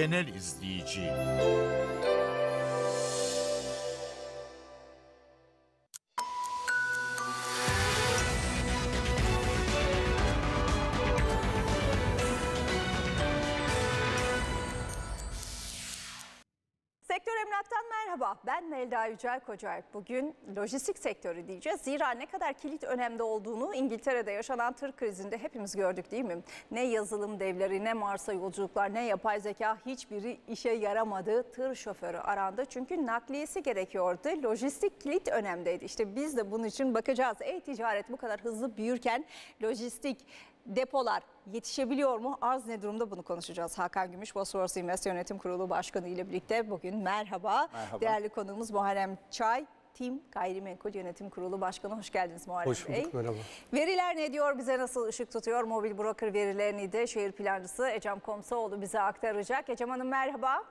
genel izleyici. Ben Melda Yücel Kocaer. Bugün lojistik sektörü diyeceğiz. Zira ne kadar kilit önemde olduğunu İngiltere'de yaşanan tır krizinde hepimiz gördük değil mi? Ne yazılım devleri, ne Mars'a yolculuklar, ne yapay zeka hiçbiri işe yaramadı. Tır şoförü arandı çünkü nakliyesi gerekiyordu. Lojistik kilit önemdeydi. İşte biz de bunun için bakacağız. E-ticaret bu kadar hızlı büyürken lojistik depolar yetişebiliyor mu? Arz ne durumda bunu konuşacağız. Hakan Gümüş, Bosphorus Invest Yönetim Kurulu Başkanı ile birlikte bugün merhaba. Merhaba. Değerli konuğumuz Muharrem Çay. Tim Gayrimenkul Yönetim Kurulu Başkanı hoş geldiniz Muharrem Hoş Bey. bulduk, merhaba. Veriler ne diyor, bize nasıl ışık tutuyor? Mobil broker verilerini de şehir plancısı Ecem Komsaoğlu bize aktaracak. Ecem Hanım merhaba.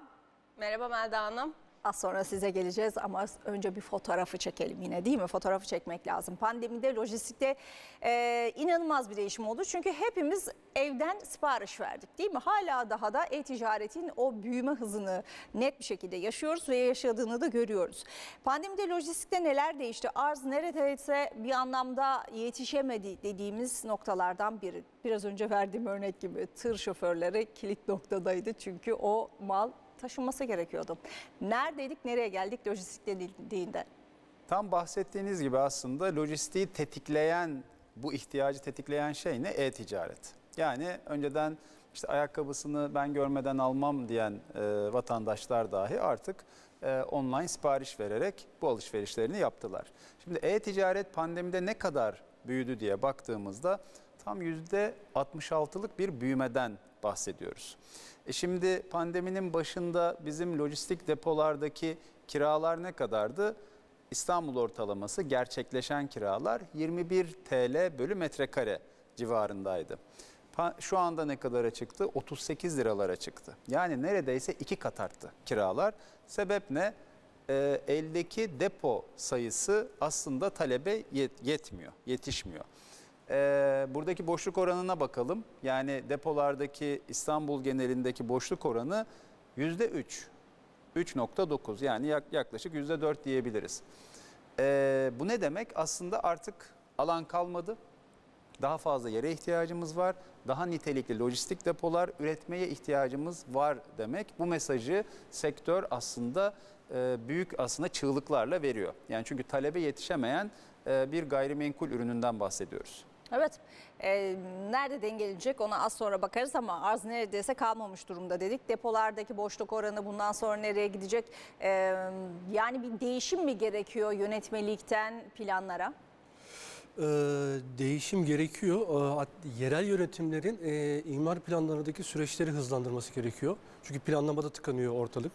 Merhaba Melda Hanım. Az sonra size geleceğiz ama önce bir fotoğrafı çekelim yine değil mi? Fotoğrafı çekmek lazım. Pandemide lojistikte e, inanılmaz bir değişim oldu. Çünkü hepimiz evden sipariş verdik değil mi? Hala daha da e-ticaretin o büyüme hızını net bir şekilde yaşıyoruz ve yaşadığını da görüyoruz. Pandemide lojistikte neler değişti? Arz neredeyse bir anlamda yetişemedi dediğimiz noktalardan biri. Biraz önce verdiğim örnek gibi tır şoförleri kilit noktadaydı. Çünkü o mal taşınması gerekiyordu. Neredeydik, nereye geldik lojistik dediğinde? Tam bahsettiğiniz gibi aslında lojistiği tetikleyen, bu ihtiyacı tetikleyen şey ne? E-ticaret. Yani önceden işte ayakkabısını ben görmeden almam diyen e, vatandaşlar dahi artık e, online sipariş vererek bu alışverişlerini yaptılar. Şimdi e-ticaret pandemide ne kadar büyüdü diye baktığımızda tam %66'lık bir büyümeden bahsediyoruz. E şimdi pandeminin başında bizim lojistik depolardaki kiralar ne kadardı? İstanbul ortalaması gerçekleşen kiralar 21 TL bölü metrekare civarındaydı. Şu anda ne kadara çıktı? 38 liralara çıktı. Yani neredeyse iki kat arttı kiralar. Sebep ne? Ee, eldeki depo sayısı aslında talebe yet- yetmiyor, yetişmiyor. Ee, buradaki boşluk oranına bakalım. Yani depolardaki İstanbul genelindeki boşluk oranı %3. 3.9 yani yak- yaklaşık %4 diyebiliriz. Ee, bu ne demek? Aslında artık alan kalmadı. Daha fazla yere ihtiyacımız var. Daha nitelikli lojistik depolar üretmeye ihtiyacımız var demek. Bu mesajı sektör aslında e, büyük aslında çığlıklarla veriyor. Yani çünkü talebe yetişemeyen e, bir gayrimenkul ürününden bahsediyoruz. Evet, e, nerede dengelenecek ona az sonra bakarız ama arz neredeyse kalmamış durumda dedik. Depolardaki boşluk oranı bundan sonra nereye gidecek? E, yani bir değişim mi gerekiyor yönetmelikten planlara? Ee, değişim gerekiyor. Ee, yerel yönetimlerin e, imar planlarındaki süreçleri hızlandırması gerekiyor. Çünkü planlamada tıkanıyor ortalık.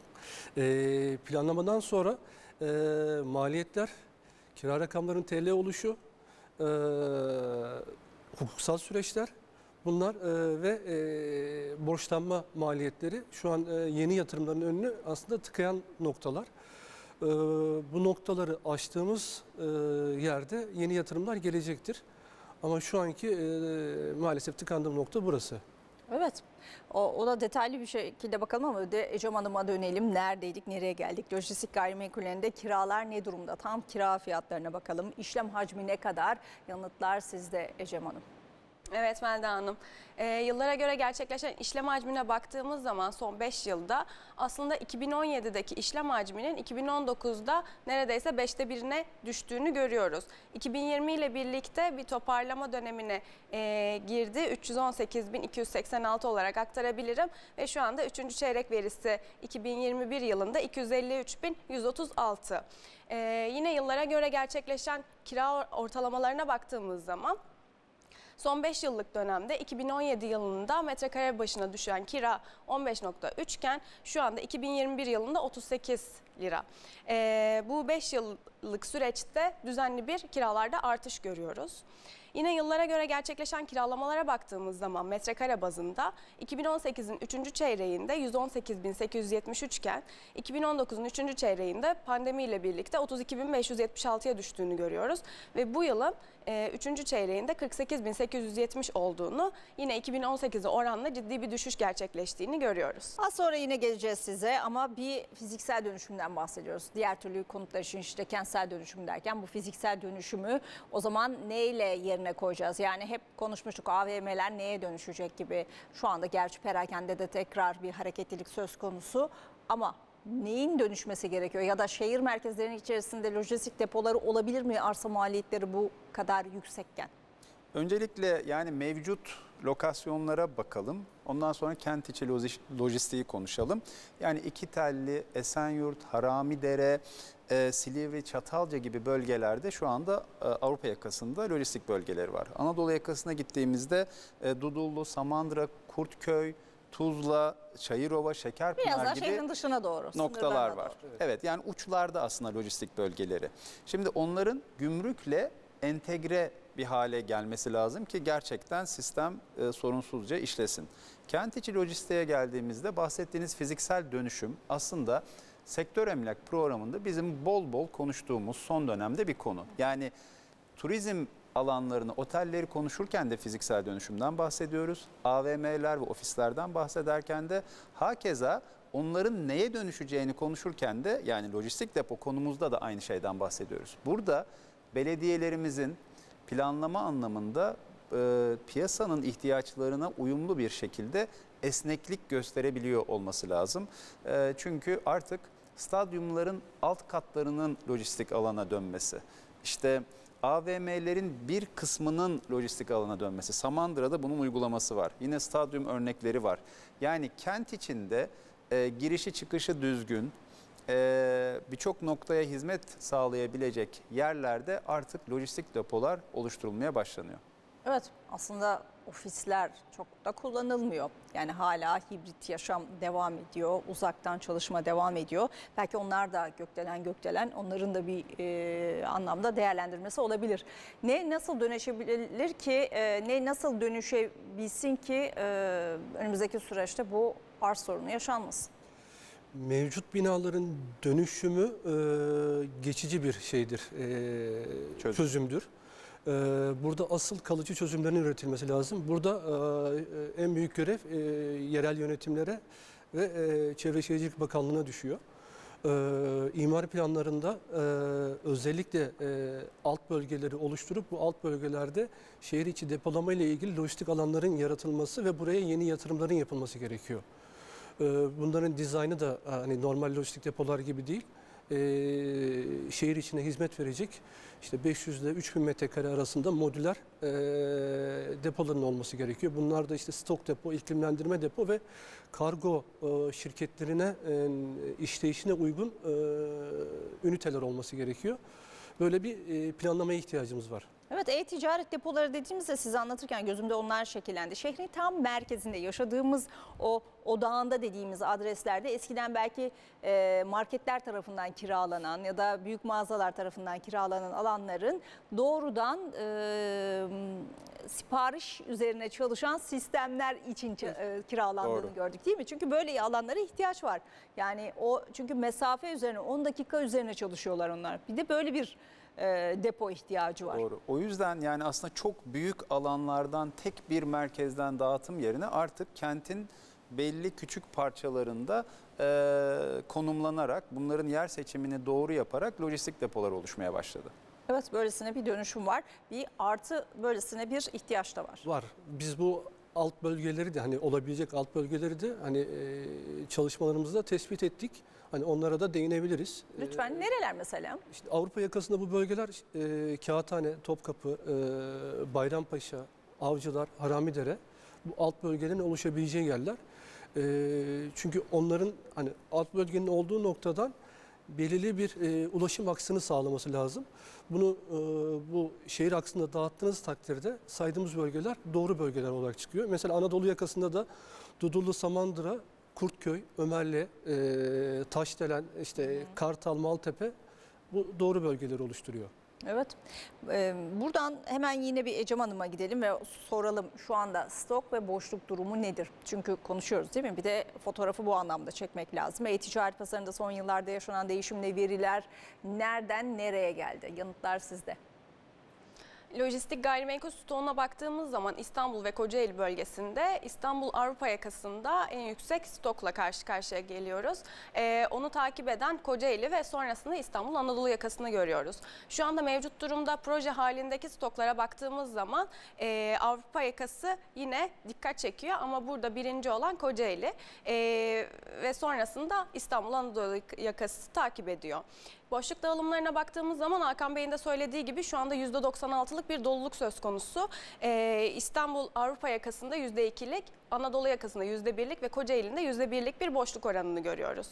Ee, planlamadan sonra e, maliyetler, kira rakamlarının TL oluşu, e, hukuksal süreçler bunlar e, ve e, borçlanma maliyetleri şu an e, yeni yatırımların önünü aslında tıkayan noktalar. Ee, bu noktaları aştığımız e, yerde yeni yatırımlar gelecektir. Ama şu anki e, maalesef tıkandığım nokta burası. Evet, o, o da detaylı bir şekilde bakalım ama de Ecem Hanım'a dönelim. Neredeydik, nereye geldik? Lojistik gayrimenkullerinde kiralar ne durumda? Tam kira fiyatlarına bakalım. İşlem hacmi ne kadar? Yanıtlar sizde Ecem Hanım. Evet Melda Hanım. Ee, yıllara göre gerçekleşen işlem hacmine baktığımız zaman son 5 yılda aslında 2017'deki işlem hacminin 2019'da neredeyse 5'te birine düştüğünü görüyoruz. 2020 ile birlikte bir toparlama dönemine e, girdi. 318.286 olarak aktarabilirim ve şu anda 3. çeyrek verisi 2021 yılında 253.136. Ee, yine yıllara göre gerçekleşen kira ortalamalarına baktığımız zaman Son 5 yıllık dönemde 2017 yılında metrekare başına düşen kira 15.3 iken şu anda 2021 yılında 38 lira. Ee, bu 5 yıllık süreçte düzenli bir kiralarda artış görüyoruz. Yine yıllara göre gerçekleşen kiralamalara baktığımız zaman metrekare bazında 2018'in 3. çeyreğinde 118.873 iken 2019'un 3. çeyreğinde pandemiyle birlikte 32.576'ya düştüğünü görüyoruz. Ve bu yılın e, üçüncü çeyreğinde 48.870 olduğunu yine 2018'e oranla ciddi bir düşüş gerçekleştiğini görüyoruz. Az sonra yine geleceğiz size ama bir fiziksel dönüşümden bahsediyoruz. Diğer türlü konutlar için işte kentsel dönüşüm derken bu fiziksel dönüşümü o zaman neyle yerine koyacağız? Yani hep konuşmuştuk AVM'ler neye dönüşecek gibi. Şu anda gerçi perakende de tekrar bir hareketlilik söz konusu ama neyin dönüşmesi gerekiyor? Ya da şehir merkezlerinin içerisinde lojistik depoları olabilir mi arsa maliyetleri bu kadar yüksekken? Öncelikle yani mevcut lokasyonlara bakalım. Ondan sonra kent içi loji- lojistiği konuşalım. Yani iki telli, Esenyurt, Haramidere, e, Silivri, Çatalca gibi bölgelerde şu anda e, Avrupa yakasında lojistik bölgeleri var. Anadolu yakasına gittiğimizde e, Dudullu, Samandıra, Kurtköy, Tuzla, Çayırova, Biraz Şekerpınar daha gibi şehrin dışına doğru. noktalar var. doğru. Evet. yani uçlarda aslında lojistik bölgeleri. Şimdi onların gümrükle entegre bir hale gelmesi lazım ki gerçekten sistem e, sorunsuzca işlesin. Kent içi lojistiğe geldiğimizde bahsettiğiniz fiziksel dönüşüm aslında sektör emlak programında bizim bol bol konuştuğumuz son dönemde bir konu. Yani turizm alanlarını, otelleri konuşurken de fiziksel dönüşümden bahsediyoruz. AVM'ler ve ofislerden bahsederken de hakeza onların neye dönüşeceğini konuşurken de yani lojistik depo konumuzda da aynı şeyden bahsediyoruz. Burada belediyelerimizin planlama anlamında e, piyasanın ihtiyaçlarına uyumlu bir şekilde esneklik gösterebiliyor olması lazım. E, çünkü artık stadyumların alt katlarının lojistik alana dönmesi, işte AVM'lerin bir kısmının lojistik alana dönmesi. Samandıra'da bunun uygulaması var. Yine stadyum örnekleri var. Yani kent içinde e, girişi çıkışı düzgün, e, birçok noktaya hizmet sağlayabilecek yerlerde artık lojistik depolar oluşturulmaya başlanıyor. Evet aslında ofisler çok da kullanılmıyor. Yani hala hibrit yaşam devam ediyor, uzaktan çalışma devam ediyor. Belki onlar da gökdelen gökdelen onların da bir e, anlamda değerlendirmesi olabilir. Ne nasıl dönüşebilir ki, e, ne nasıl dönüşebilsin ki e, önümüzdeki süreçte bu arz sorunu yaşanmasın? Mevcut binaların dönüşümü e, geçici bir şeydir, e, Çözüm. çözümdür. E, burada asıl kalıcı çözümlerin üretilmesi lazım. Burada e, en büyük görev e, yerel yönetimlere ve e, Çevre Şehircilik Bakanlığı'na düşüyor. E, imar planlarında e, özellikle e, alt bölgeleri oluşturup bu alt bölgelerde şehir içi depolama ile ilgili lojistik alanların yaratılması ve buraya yeni yatırımların yapılması gerekiyor. Ee, Bunların dizaynı da hani normal lojistik depolar gibi değil. Ee, şehir içine hizmet verecek işte 500 ile 3000 metrekare arasında modüler e, depoların olması gerekiyor. Bunlar da işte stok depo, iklimlendirme depo ve kargo e, şirketlerine e, işleyişine uygun e, üniteler olması gerekiyor. Böyle bir e, planlamaya ihtiyacımız var. Evet e-ticaret depoları dediğimizde size anlatırken gözümde onlar şekillendi. Şehrin tam merkezinde yaşadığımız o odağında dediğimiz adreslerde eskiden belki e, marketler tarafından kiralanan ya da büyük mağazalar tarafından kiralanan alanların doğrudan e, sipariş üzerine çalışan sistemler için e, kiralandığını Doğru. gördük değil mi? Çünkü böyle alanlara ihtiyaç var. Yani o çünkü mesafe üzerine 10 dakika üzerine çalışıyorlar onlar. Bir de böyle bir e, depo ihtiyacı var. Doğru. O yüzden yani aslında çok büyük alanlardan tek bir merkezden dağıtım yerine artık kentin belli küçük parçalarında e, konumlanarak bunların yer seçimini doğru yaparak lojistik depolar oluşmaya başladı. Evet böylesine bir dönüşüm var. Bir artı böylesine bir ihtiyaç da var. Var. Biz bu alt bölgeleri de hani olabilecek alt bölgeleri de hani e, çalışmalarımızda tespit ettik. Hani onlara da değinebiliriz. Lütfen nereler mesela? İşte Avrupa yakasında bu bölgeler e, Kağıthane, Topkapı, e, Bayrampaşa, Avcılar, Haramidere bu alt bölgelerin oluşabileceği yerler. E, çünkü onların hani alt bölgenin olduğu noktadan belirli bir e, ulaşım aksını sağlaması lazım. Bunu e, bu şehir aksında dağıttığınız takdirde saydığımız bölgeler doğru bölgeler olarak çıkıyor. Mesela Anadolu yakasında da Dudullu, Samandıra, Kurtköy, Ömerli, e, Taşdelen, işte Kartal, Maltepe bu doğru bölgeleri oluşturuyor. Evet. Ee, buradan hemen yine bir Ecem Hanım'a gidelim ve soralım şu anda stok ve boşluk durumu nedir? Çünkü konuşuyoruz değil mi? Bir de fotoğrafı bu anlamda çekmek lazım. E-ticaret pazarında son yıllarda yaşanan değişimle veriler nereden nereye geldi? Yanıtlar sizde. Lojistik gayrimenkul stoğuna baktığımız zaman İstanbul ve Kocaeli bölgesinde İstanbul Avrupa yakasında en yüksek stokla karşı karşıya geliyoruz. Ee, onu takip eden Kocaeli ve sonrasında İstanbul Anadolu yakasını görüyoruz. Şu anda mevcut durumda proje halindeki stoklara baktığımız zaman e, Avrupa yakası yine dikkat çekiyor ama burada birinci olan Kocaeli E, ve sonrasında İstanbul Anadolu yakası takip ediyor. Boşluk dağılımlarına baktığımız zaman Hakan Bey'in de söylediği gibi şu anda %96'lık bir doluluk söz konusu. Ee, İstanbul Avrupa yakasında %2'lik, Anadolu yakasında %1'lik ve Kocaeli'nde %1'lik bir boşluk oranını görüyoruz.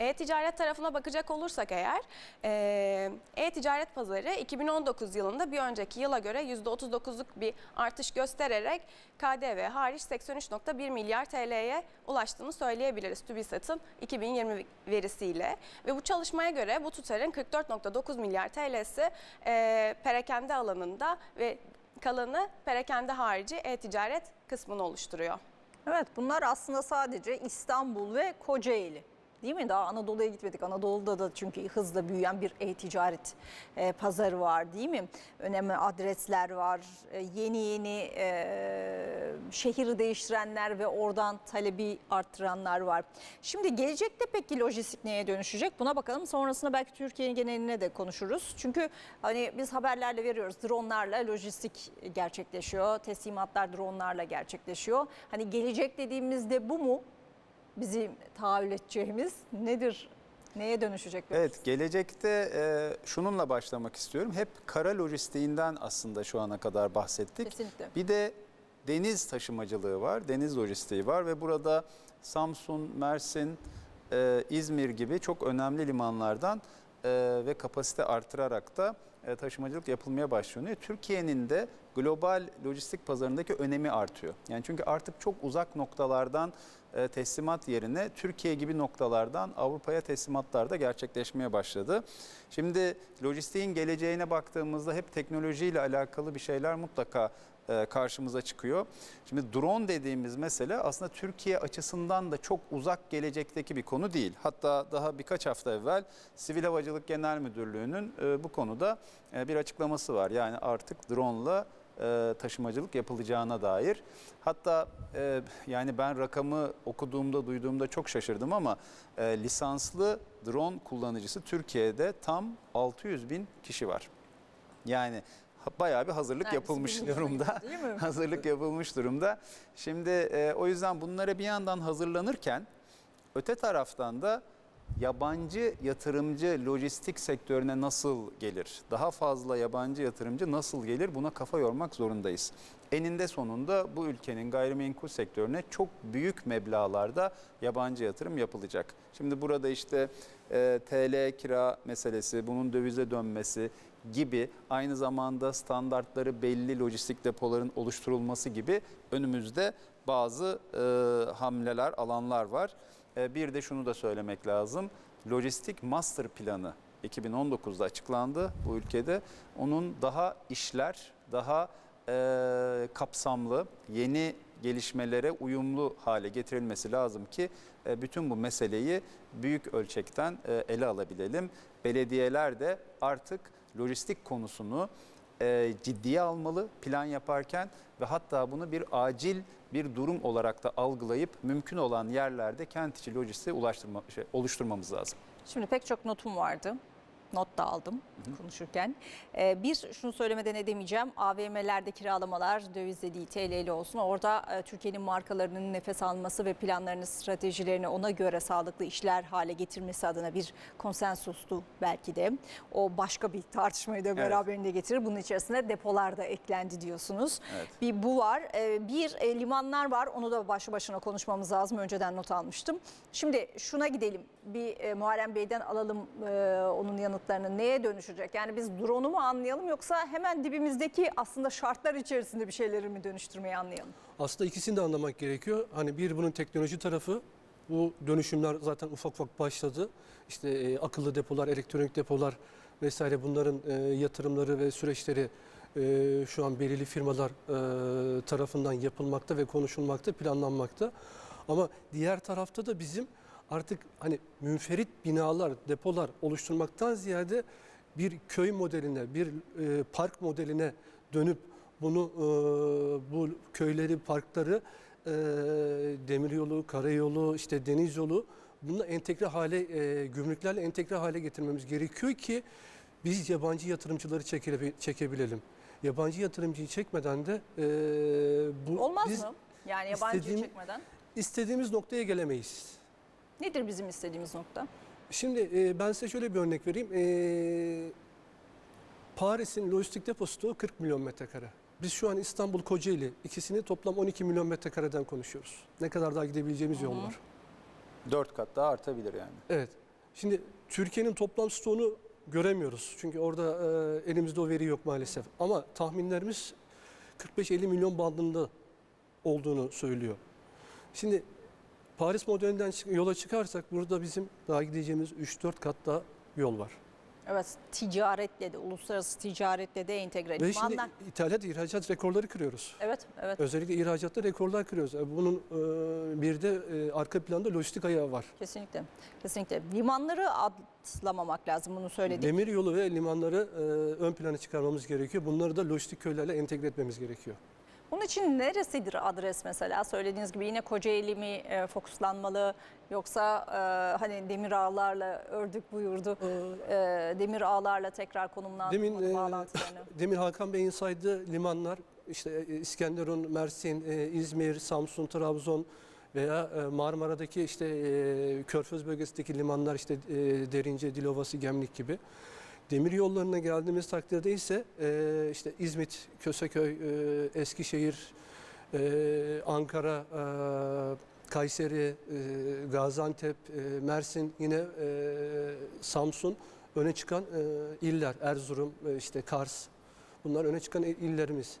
E-ticaret tarafına bakacak olursak eğer, e, e-ticaret pazarı 2019 yılında bir önceki yıla göre %39'luk bir artış göstererek KDV hariç 83.1 milyar TL'ye ulaştığını söyleyebiliriz TÜBİSAT'ın 2020 verisiyle. Ve bu çalışmaya göre bu tutarın 44.9 milyar TL'si e, perakende alanında ve kalanı perakende harici e-ticaret kısmını oluşturuyor. Evet bunlar aslında sadece İstanbul ve Kocaeli. Değil mi? Daha Anadolu'ya gitmedik. Anadolu'da da çünkü hızla büyüyen bir e-ticaret e, pazarı var değil mi? Önemli adresler var. E, yeni yeni e, şehir değiştirenler ve oradan talebi arttıranlar var. Şimdi gelecekte peki lojistik neye dönüşecek? Buna bakalım. Sonrasında belki Türkiye'nin geneline de konuşuruz. Çünkü hani biz haberlerle veriyoruz. Dronlarla lojistik gerçekleşiyor. Teslimatlar dronlarla gerçekleşiyor. Hani gelecek dediğimizde bu mu? Bizim tahayyül edeceğimiz nedir? Neye dönüşecek? Evet, gelecekte e, şununla başlamak istiyorum. Hep kara lojistiğinden aslında şu ana kadar bahsettik. Kesinlikle. Bir de deniz taşımacılığı var, deniz lojistiği var ve burada Samsun, Mersin, e, İzmir gibi çok önemli limanlardan ve kapasite artırarak da e, taşımacılık yapılmaya başlanıyor. Türkiye'nin de global lojistik pazarındaki önemi artıyor. Yani çünkü artık çok uzak noktalardan e, teslimat yerine Türkiye gibi noktalardan Avrupa'ya teslimatlar da gerçekleşmeye başladı. Şimdi lojistiğin geleceğine baktığımızda hep teknolojiyle alakalı bir şeyler mutlaka e, karşımıza çıkıyor. Şimdi drone dediğimiz mesele aslında Türkiye açısından da çok uzak gelecekteki bir konu değil. Hatta daha birkaç hafta evvel Sivil Havacılık Genel Müdürlüğü'nün e, bu konuda e, bir açıklaması var. Yani artık drone'la e, taşımacılık yapılacağına dair. Hatta e, yani ben rakamı okuduğumda duyduğumda çok şaşırdım ama e, lisanslı drone kullanıcısı Türkiye'de tam 600 bin kişi var. Yani bayağı bir hazırlık Neredeyse yapılmış durumda. Hazırlık yapılmış durumda. Şimdi e, o yüzden bunlara bir yandan hazırlanırken öte taraftan da yabancı yatırımcı lojistik sektörüne nasıl gelir? Daha fazla yabancı yatırımcı nasıl gelir? Buna kafa yormak zorundayız. Eninde sonunda bu ülkenin gayrimenkul sektörüne çok büyük meblağlarda yabancı yatırım yapılacak. Şimdi burada işte e, TL kira meselesi, bunun dövize dönmesi gibi aynı zamanda standartları belli lojistik depoların oluşturulması gibi önümüzde bazı e, hamleler, alanlar var. E, bir de şunu da söylemek lazım. Lojistik master planı 2019'da açıklandı bu ülkede. Onun daha işler, daha e, kapsamlı, yeni gelişmelere uyumlu hale getirilmesi lazım ki e, bütün bu meseleyi büyük ölçekten e, ele alabilelim. Belediyeler de artık lojistik konusunu e, ciddiye almalı plan yaparken ve hatta bunu bir acil bir durum olarak da algılayıp mümkün olan yerlerde kent içi lojistiği şey, oluşturmamız lazım. Şimdi pek çok notum vardı. Not da aldım konuşurken. Ee, bir şunu söylemeden edemeyeceğim. AVM'lerde kiralamalar dövizle değil TL'li olsun. Orada e, Türkiye'nin markalarının nefes alması ve planlarını, stratejilerini ona göre sağlıklı işler hale getirmesi adına bir konsensustu belki de. O başka bir tartışmayı da beraberinde getirir. Bunun içerisine depolar da eklendi diyorsunuz. Evet. Bir bu var. Ee, Bir e, limanlar var. Onu da başlı başına konuşmamız lazım. Önceden not almıştım. Şimdi şuna gidelim. Bir e, Muharrem Bey'den alalım e, onun yanıtlarını. Neye dönüşecek? Yani biz drone'u mu anlayalım yoksa hemen dibimizdeki aslında şartlar içerisinde bir şeyleri mi dönüştürmeyi anlayalım? Aslında ikisini de anlamak gerekiyor. Hani bir bunun teknoloji tarafı, bu dönüşümler zaten ufak ufak başladı. İşte e, akıllı depolar, elektronik depolar vesaire bunların e, yatırımları ve süreçleri e, şu an belirli firmalar e, tarafından yapılmakta ve konuşulmakta, planlanmakta. Ama diğer tarafta da bizim artık hani münferit binalar, depolar oluşturmaktan ziyade bir köy modeline, bir e, park modeline dönüp bunu e, bu köyleri, parkları e, demiryolu, karayolu, işte deniz yolu bununla entegre hale, e, gümrüklerle entegre hale getirmemiz gerekiyor ki biz yabancı yatırımcıları çekebilelim. Yabancı yatırımcıyı çekmeden de e, bu Olmaz biz mı? Yani yabancıyı çekmeden. istediğimiz noktaya gelemeyiz. Nedir bizim istediğimiz nokta? Şimdi e, ben size şöyle bir örnek vereyim. E, Paris'in lojistik deposu 40 milyon metrekare. Biz şu an İstanbul, Kocaeli ikisini toplam 12 milyon metrekareden konuşuyoruz. Ne kadar daha gidebileceğimiz yol var. Dört kat daha artabilir yani. Evet. Şimdi Türkiye'nin toplam stoğunu göremiyoruz. Çünkü orada e, elimizde o veri yok maalesef. Ama tahminlerimiz 45-50 milyon bandında olduğunu söylüyor. Şimdi Paris modelinden yola çıkarsak burada bizim daha gideceğimiz 3-4 kat daha yol var. Evet ticaretle de uluslararası ticaretle de entegre. Ve şimdi ithalat, ihracat rekorları kırıyoruz. Evet evet Özellikle ihracatta rekorlar kırıyoruz. E, Bunun e, bir de e, arka planda lojistik ayağı var. kesinlikle. Kesinlikle. Limanları atlamamak lazım bunu söyledik. Demir yolu ve limanları ön plana çıkarmamız gerekiyor. Bunları da lojistik köylerle entegre etmemiz gerekiyor. Bunun için neresidir adres mesela? Söylediğiniz gibi yine Kocaeli mi e, fokuslanmalı yoksa e, hani demir ağlarla ördük buyurdu. E, demir ağlarla tekrar konumlandırmalı Demin, e, bağlantılarını. Demin Hakan Bey'in saydığı limanlar işte e, İskenderun, Mersin, e, İzmir, Samsun, Trabzon veya e, Marmara'daki işte e, Körfez bölgesindeki limanlar işte e, Derince, Dilovası, Gemlik gibi. Demir yollarına geldiğimiz takdirde ise e, işte İzmit, Köseköy, e, Eskişehir, e, Ankara, e, Kayseri, e, Gaziantep, e, Mersin, yine e, Samsun öne çıkan e, iller. Erzurum, e, işte Kars. Bunlar öne çıkan il- illerimiz.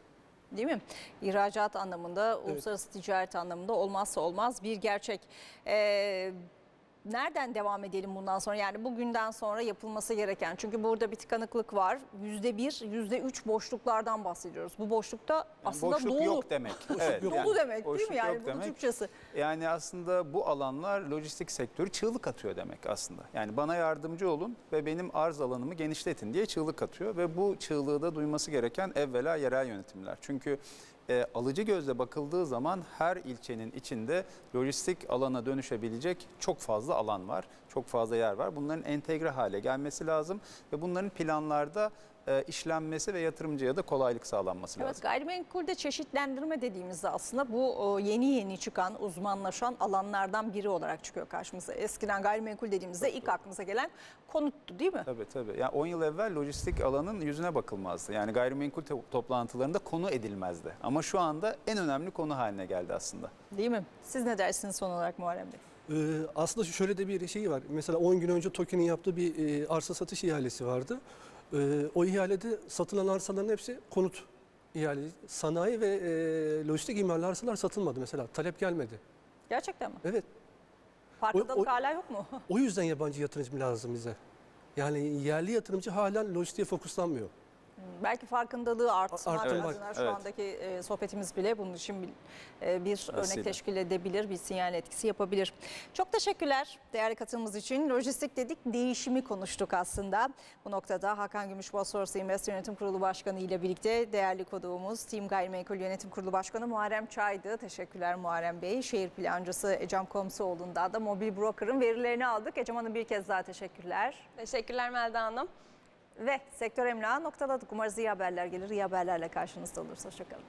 Değil mi? İhracat anlamında, uluslararası ticaret anlamında olmazsa olmaz bir gerçek. Ee, nereden devam edelim bundan sonra? Yani bugünden sonra yapılması gereken. Çünkü burada bir tıkanıklık var. Yüzde bir, yüzde üç boşluklardan bahsediyoruz. Bu boşlukta aslında boşluk dolu. yok demek. evet, yok. yani Dolu demek değil mi? Yani bunun. Türkçesi. Yani aslında bu alanlar lojistik sektörü çığlık atıyor demek aslında. Yani bana yardımcı olun ve benim arz alanımı genişletin diye çığlık atıyor ve bu çığlığı da duyması gereken evvela yerel yönetimler. Çünkü e, alıcı gözle bakıldığı zaman her ilçenin içinde lojistik alana dönüşebilecek çok fazla alan var. Çok fazla yer var. Bunların entegre hale gelmesi lazım ve bunların planlarda e, işlenmesi ve yatırımcıya da kolaylık sağlanması lazım. Evet gayrimenkulde çeşitlendirme dediğimizde aslında bu yeni yeni çıkan uzmanlaşan alanlardan biri olarak çıkıyor karşımıza. Eskiden gayrimenkul dediğimizde ilk aklımıza gelen konuttu değil mi? Tabii tabii. Yani 10 yıl evvel lojistik alanın yüzüne bakılmazdı. Yani gayrimenkul to- toplantılarında konu edilmezdi. Ama şu anda en önemli konu haline geldi aslında. Değil mi? Siz ne dersiniz son olarak Muharrem Bey? Ee, aslında şöyle de bir şey var. Mesela 10 gün önce TOKİ'nin yaptığı bir e, arsa satış ihalesi vardı. Ee, o ihalede satılan arsaların hepsi konut ihalesi. Sanayi ve e, lojistik imarlı arsalar satılmadı mesela. Talep gelmedi. Gerçekten mi? Evet. Farkındalık o- hala yok mu? O yüzden yabancı yatırımcı lazım bize. Yani yerli yatırımcı halen lojistiğe fokuslanmıyor. Belki farkındalığı artmak Arttırmak, adına şu evet. andaki e, sohbetimiz bile bunun için bir, e, bir örnek teşkil edebilir, bir sinyal etkisi yapabilir. Çok teşekkürler değerli katılımınız için. Lojistik dedik, değişimi konuştuk aslında. Bu noktada Hakan Gümüş Bosphorus Invest Yönetim Kurulu Başkanı ile birlikte değerli konuğumuz Team Gayrimenkul Yönetim Kurulu Başkanı Muharrem Çay'dı. Teşekkürler Muharrem Bey. Şehir plancısı Ecem Komsoğlu'nda da Mobil Broker'ın verilerini aldık. Ecem Hanım bir kez daha teşekkürler. Teşekkürler Melda Hanım. Ve sektör emlakı noktaladık. Umarız iyi haberler gelir. İyi haberlerle karşınızda oluruz. Hoşçakalın.